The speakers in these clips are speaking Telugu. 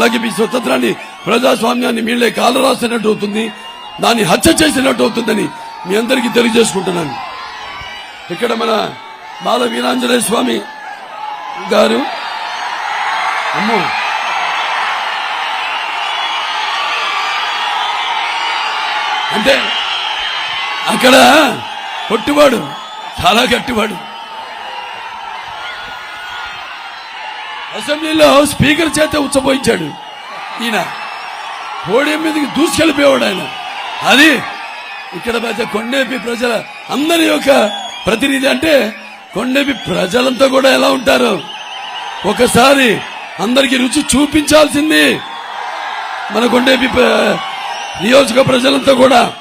అలాగే మీ స్వతంత్రాన్ని ప్రజాస్వామ్యాన్ని మీళ్ళే కాలు రాసినట్టు అవుతుంది దాన్ని హత్య చేసినట్టు అవుతుందని మీ అందరికీ తెలియజేసుకుంటున్నాను. ఇక్కడ మన బాల వీరాంజనేయ స్వామి గారు అమ్మో. అంటే అక్కడ పొట్టివాడు చాలా గట్టివాడు. అసెంబ్లీలో స్పీకర్ చేత ఉచ్చబోయించాడు. ఈయన పోడియం మీదకి దూసుకెళ్ళిపోయాడు ఆయన. అది ఇక్కడ పెద్ద కొండేపి ప్రజల అందరి యొక్క ప్రతినిధి అంటే కొండేపి ప్రజలంతా కూడా ఎలా ఉంటారు? ఒకసారి అందరికి రుచి చూపించాల్సింది మన కొండేపి ప్ర- నియోజక ప్రజలంతా కూడా.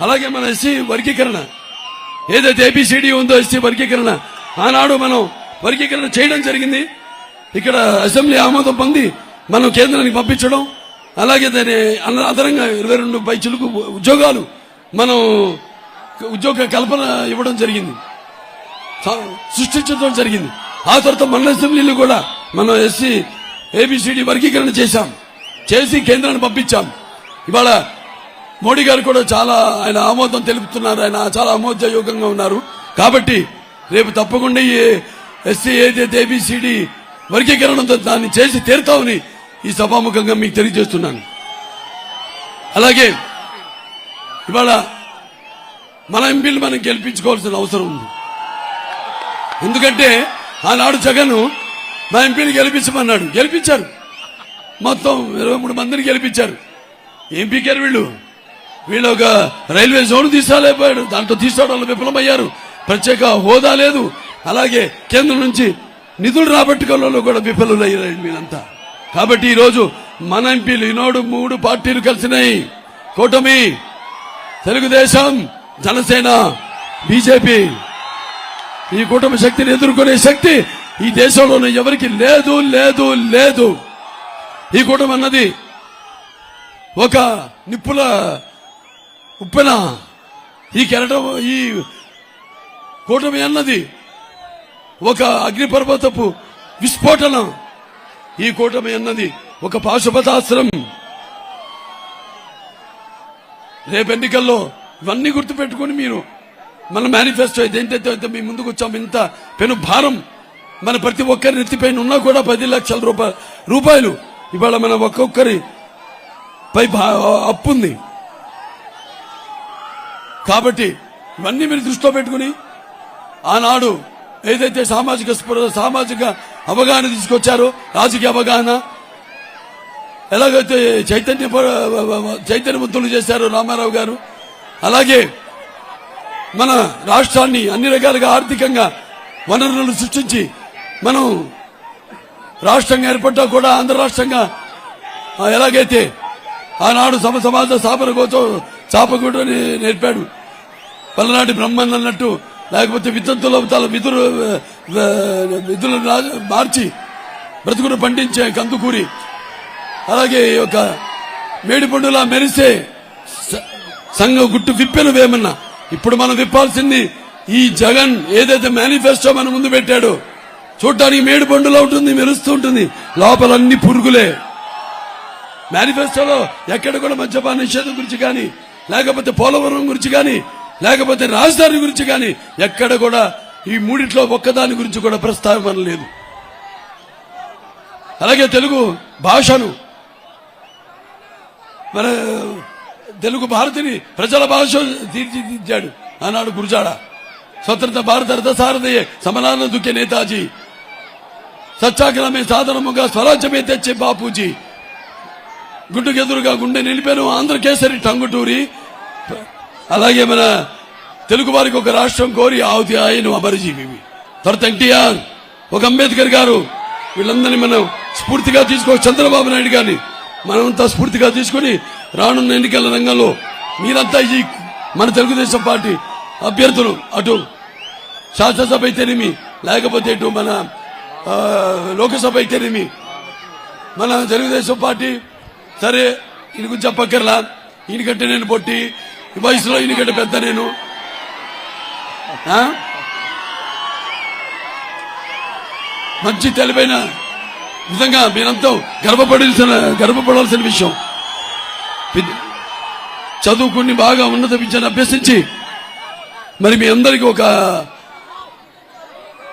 అలాగే మన ఎస్సీ వర్గీకరణ. ఏదైతే ఏబిసిడి ఉందో ఎస్సీ వర్గీకరణ. ఆనాడు మనం వర్గీకరణ చేయడం జరిగింది. ఇక్కడ అసెంబ్లీ ఆమోదం పొంది మనం కేంద్రానికి పంపించడం అలాగే దాని అదనంగా ఇరవై రెండు పై చిలుకు ఉద్యోగాలు మనం ఉద్యోగ కల్పన ఇవ్వడం జరిగింది. స- సృష్టించడం జరిగింది. ఆ తర్వాత మన అసెంబ్లీలు కూడా మనం ఎస్సీ ఏబిసిడి వర్గీకరణ చేశాం. చేసి కేంద్రాన్ని పంపించాం. ఇవాళ మోడీ గారు కూడా చాలా ఆయన ఆమోదం తెలుపుతున్నారు. ఆయన చాలా ఆమోదయోగంగా ఉన్నారు. కాబట్టి రేపు తప్పకుండా ఈ ఎస్సీ ఏదైతే ఏబిసిడి వర్గీకరణ దాన్ని చేసి తీరుతామని ఈ సభాముఖంగా మీకు తెలియజేస్తున్నాను. అలాగే ఇవాళ మన ఎంపీలు మనం గెలిపించుకోవాల్సిన అవసరం ఉంది. ఎందుకంటే ఆనాడు జగన్ మా ఎంపీని గెలిపించమన్నాడు. గెలిపించారు. మొత్తం ఇరవై మూడు మందిని గెలిపించారు. ఏం పీకారు వీళ్ళు? వీళ్ళు ఒక రైల్వే జోన్ తీసుకోలేకపోయాడు దాంట్లో తీసుకోవడంలో విఫలమయ్యారు. ప్రత్యేక హోదా లేదు. అలాగే కేంద్రం నుంచి నిధులు రాబట్టుకోవడంలో కూడా విఫలులయ్యారు మీరంతా. కాబట్టి ఈరోజు మన ఎంపీలు ఈనాడు మూడు పార్టీలు కలిసినాయి. కూటమి తెలుగుదేశం జనసేన బీజేపీ. ఈ కుటుంబ శక్తిని ఎదుర్కొనే శక్తి ఈ దేశంలోనే ఎవరికి లేదు లేదు లేదు. ఈ కుటుంబం అన్నది ఒక నిప్పుల ఉప్పెన. ఈ కెరటం ఈ కూటమి అన్నది ఒక అగ్నిపర్వతపు విస్ఫోటనం. ఈ కూటమి అన్నది ఒక పాశుపతాశ్రం రేపు ఎన్నికల్లో ఇవన్నీ గుర్తుపెట్టుకుని మీరు మన మేనిఫెస్టో ఇదేంటైతే అయితే మీ ముందుకు వచ్చాం. ఇంత పెను భారం మన ప్రతి ఒక్కరి నెత్తిపైన ఉన్నా కూడా పది లక్షల రూపాయలు రూపాయలు. ఇవాళ మన ఒక్కొక్కరి పై భా- అప్పు ఉంది. కాబట్టి ఇవన్నీ మీరు దృష్టిలో పెట్టుకుని ఆనాడు ఏదైతే సామాజిక స్పృహ సామాజిక అవగాహన తీసుకొచ్చారో రాజకీయ అవగాహన ఎలాగైతే చైతన్య చైతన్యవంతులు చేశారో రామారావు గారు అలాగే మన రాష్ట్రాన్ని అన్ని రకాలుగా ఆర్థికంగా వనరులను సృష్టించి మనం రాష్ట్రంగా ఏర్పడ్డా కూడా ఆంధ్ర రాష్ట్రంగా ఎలాగైతే ఆనాడు సమ సమాజ స్థాపన కోసం చాపకూడని నేర్పాడు. పల్నాటి బ్రహ్మన్ అన్నట్టు లేకపోతే వితంతుల తల విధులు విధులు రా- మార్చి బ్రతుకును పండించే కందుకూరి. అలాగే ఈ యొక్క మేడిపండులా మెరిసే సంఘం గుట్టు విప్పెను వేమన్నా ఇప్పుడు మనం విప్పాల్సింది ఈ జగన్ ఏదైతే మేనిఫెస్టో మన ముందు పెట్టాడో చూడటానికి మేడి పండులో ఉంటుంది మెరుస్తూ ఉంటుంది లోపల అన్ని పురుగులే. మేనిఫెస్టోలో ఎక్కడ కూడా మద్యపాన నిషేధం గురించి కానీ లేకపోతే పోలవరం గురించి కానీ లేకపోతే రాజధాని గురించి కానీ ఎక్కడ కూడా ఈ మూడిట్లో ఒక్కదాని గురించి కూడా ప్రస్తావన లేదు. అలాగే తెలుగు భాషను మన తెలుగు భారతిని ప్రజల భాష తీర్చిదిద్దాడు ఆనాడు గురుజాడ. స్వతంత్ర భారత రథసారథయే సమనాన దుఃఖే నేతాజీ. సత్యాగ్రహమే సాధనముగా స్వరాజ్యమే తెచ్చే బాపూజీ. గుడ్డుకెదురుగా గుండె నిలిపాను ఆంధ్రకేసరి టంగుటూరి. అలాగే మన తెలుగు వారికి ఒక రాష్ట్రం కోరి ఆవుతి ఆయన అమరజీవి తర్వాత ఎన్టీఆర్ ఒక అంబేద్కర్ గారు వీళ్ళందరినీ మనం స్ఫూర్తిగా తీసుకో చంద్రబాబు నాయుడు గారిని మనమంతా స్ఫూర్తిగా తీసుకొని రానున్న ఎన్నికల రంగంలో మీరంతా ఈ మన తెలుగుదేశం పార్టీ అభ్యర్థులు అటు శాసనసభ అయితేనేమి లేకపోతే ఇటు మన లోకసభ అయితేనేమి మన తెలుగుదేశం పార్టీ సరే ఈయన గురించి చెప్పక్కర్లా. ఈయనకంటే నేను పొట్టి. ఈ వయసులో ఈయనకంటే పెద్ద నేను. మంచి తెలివైన నిజంగా మీరంతా గర్వపడాల్సిన గర్వపడాల్సిన విషయం. చదువుకుని బాగా ఉన్నత విద్యను అభ్యసించి మరి మీ అందరికీ ఒక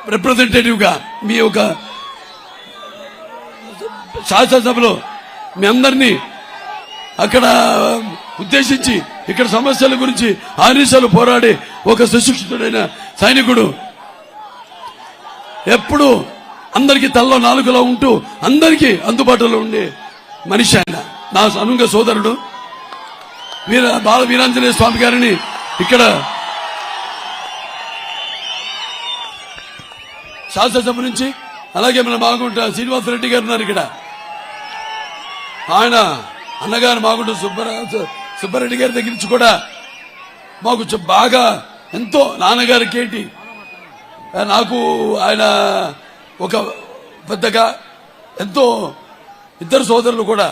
రిప్రజెంటేటివ్గా మీ ఒక శాసనసభలో మీ అందరినీ అక్కడ ఉద్దేశించి ఇక్కడ సమస్యల గురించి ఆనిసాలు పోరాడే ఒక సుశిక్షితుడైన సైనికుడు. ఎప్పుడు అందరికీ తల్లో నాలుగులో ఉంటూ అందరికీ అందుబాటులో ఉండే మనిషి ఆయన. నా అనుంగ సోదరుడు. వీర బాల వీరాంజనేయ స్వామి గారిని ఇక్కడ శాసనసభ నుంచి అలాగే మన మాగుంట శ్రీనివాసరెడ్డి గారు ఉన్నారు ఇక్కడ. ఆయన అన్నగారు మాగుంట సుబ్బర సుబ్బారెడ్డి గారి దగ్గర నుంచి కూడా మాకు బాగా ఎంతో నాన్నగారికి ఏంటి నాకు ఆయన ఒక పెద్దగా ఎంతో ఇద్దరు సోదరులు కూడా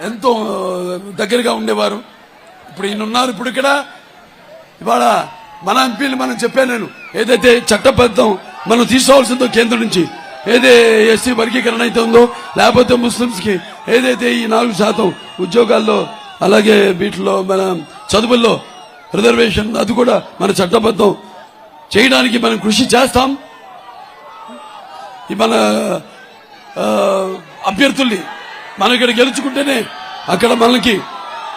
ఎంతో దగ్గరగా ఉండేవారు. ఇప్పుడు ఈయన ఉన్నారు ఇప్పుడు ఇక్కడ ఇవాళ మన ఎంపీలు మనం చెప్పాను నేను ఏదైతే చట్టబద్ధం మనం తీసుకోవాల్సిందో కేంద్రం నుంచి ఏదే ఎస్సీ వర్గీకరణ అయితే ఉందో లేకపోతే ముస్లింస్కి ఏదైతే ఈ నాలుగు శాతం ఉద్యోగాల్లో అలాగే వీటిలో మన చదువుల్లో రిజర్వేషన్ అది కూడా మన చట్టబద్ధం. చేయడానికి మనం కృషి చేస్తాం. ఈ మన అభ్యర్థుల్ని మనం ఇక్కడ గెలుచుకుంటేనే అక్కడ మనకి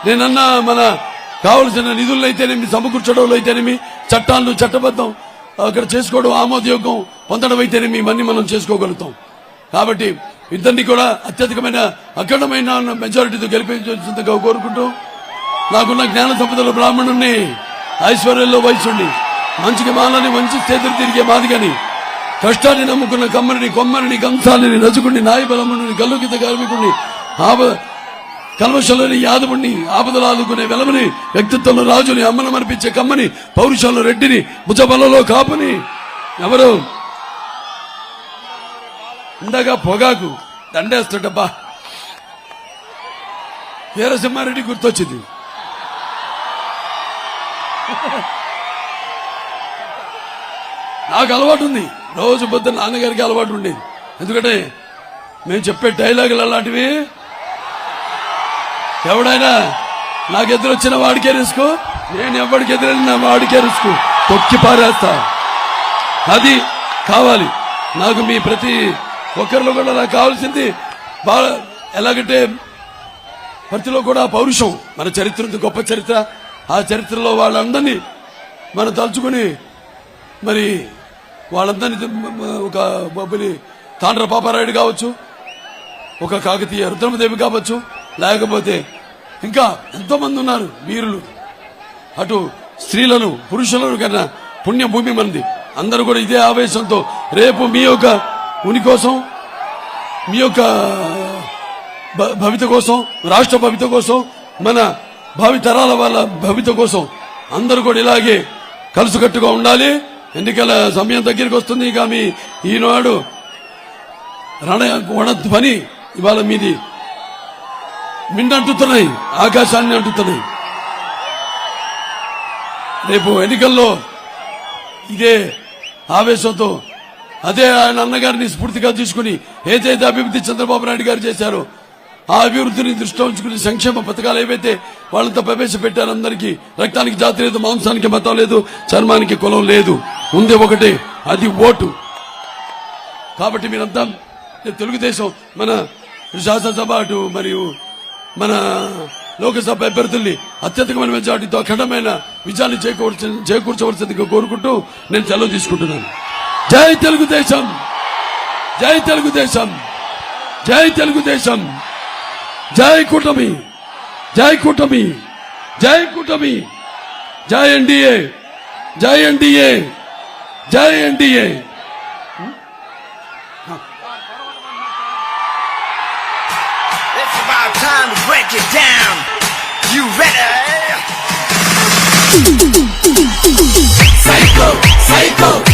నేనన్నా మన కావలసిన నిధులను అయితేనేమి సమకూర్చడంలో అయితేనేమి చట్టాలను చట్టబద్ధం అక్కడ చేసుకోవడం ఆమోదయోగం పొందడం అయితేనేమి ఇవన్నీ మనం చేసుకోగలుగుతాం. కాబట్టి ఇద్దరిని కూడా అత్యధికమైన అఖండమైన మెజారిటీతో గెలిపించాల్సిందిగా కోరుకుంటూ నాకున్న జ్ఞాన సంపదల బ్రాహ్మణుణ్ణి ఐశ్వర్యంలో వయసుండి మంచికి మాలని మంచి చేతులు తిరిగే మాదిగని కష్టాన్ని నమ్ముకున్న కమ్మరిని కొమ్మరిని కంసాలిని నజుకుని నాయబలముని గల్లుకిత కార్మికుడిని ఆప కల్మషంలోని యాదవుణ్ణి ఆపదలు ఆదుకునే వెలమని వ్యక్తిత్వంలో రాజుని అమ్మను కమ్మని పౌరుషంలో రెడ్డిని భుజబలలో కాపుని ఎవరు ఇందాక పొగాకు దండేస్తుంటబ్బా. వీరసింహారెడ్డి గుర్తొచ్చింది. నాకు అలవాటు ఉంది రోజు పొద్దున్న నాన్నగారికి అలవాటు ఉండేది. ఎందుకంటే మేము చెప్పే డైలాగులు అలాంటివి ఎవడైనా నాకు ఎదురొచ్చిన వాడికే రిస్క్ నేను ఎవరికి ఎదురైన వాడికే రిస్క్. తొక్కి పారేస్తా. అది కావాలి. నాకు మీ ప్రతి ఒకరిలో కూడా నాకు కావాల్సింది బాగా ఎలాగంటే ప్రతిలో కూడా పౌరుషం. మన చరిత్ర గొప్ప చరిత్ర. ఆ చరిత్రలో వాళ్ళందరినీ మనం తలుచుకుని మరి వాళ్ళందరినీ ఒక బొబ్బిలి తాండ్ర పాపారాయుడు కావచ్చు ఒక కాకతీయ రుద్రమదేవి కావచ్చు లేకపోతే ఇంకా ఎంతో మంది ఉన్నారు వీరులు. అటు స్త్రీలను పురుషులను కన్నా పుణ్యభూమి మంది అందరూ కూడా ఇదే ఆవేశంతో రేపు మీ యొక్క ఉని కోసం మీ యొక్క భ- భవిత కోసం రాష్ట్ర భవిత కోసం మన భావి తరాల వాళ్ళ భవిత కోసం అందరూ కూడా ఇలాగే కలుసుకట్టుగా ఉండాలి. ఎన్నికల సమయం దగ్గరికి వస్తుంది. ఇక మీ ఈనాడు రణ వణధ్వని ఇవాళ మీది మిండంటుతున్నాయి ఆకాశాన్ని అంటుతున్నాయి. రేపు ఎన్నికల్లో ఇదే ఆవేశంతో అదే ఆయన అన్నగారిని స్ఫూర్తిగా తీసుకుని ఏదైతే అభివృద్ధి చంద్రబాబు నాయుడు గారు చేశారో ఆ అభివృద్ధిని దృష్టిలో ఉంచుకుని సంక్షేమ పథకాలు ఏవైతే వాళ్ళంతా ప్రవేశపెట్టారు అందరికీ రక్తానికి జాతి లేదు మాంసానికి మతం లేదు చర్మానికి కులం లేదు ఉంది ఒకటే అది ఓటు. కాబట్టి మీరంతా తెలుగుదేశం మన శాసనసభ అటు మరియు మన లోకసభ అభ్యర్థుల్ని అత్యధికమైన మెజార్టీతో అఖండమైన విజయాన్ని చేకూర్చ చేకూర్చవలసిందిగా కోరుకుంటూ నేను సెలవు తీసుకుంటున్నాను. జై తెలుగుదేశం జై తెలుగుదేశం జై తెలుగుదేశం జై కూటమి జై కూటమి జై కూటమి జై NDA Jai NDA Jai NDA It's about time to break it down. You ready? Psycho, psycho, psycho, Pomali.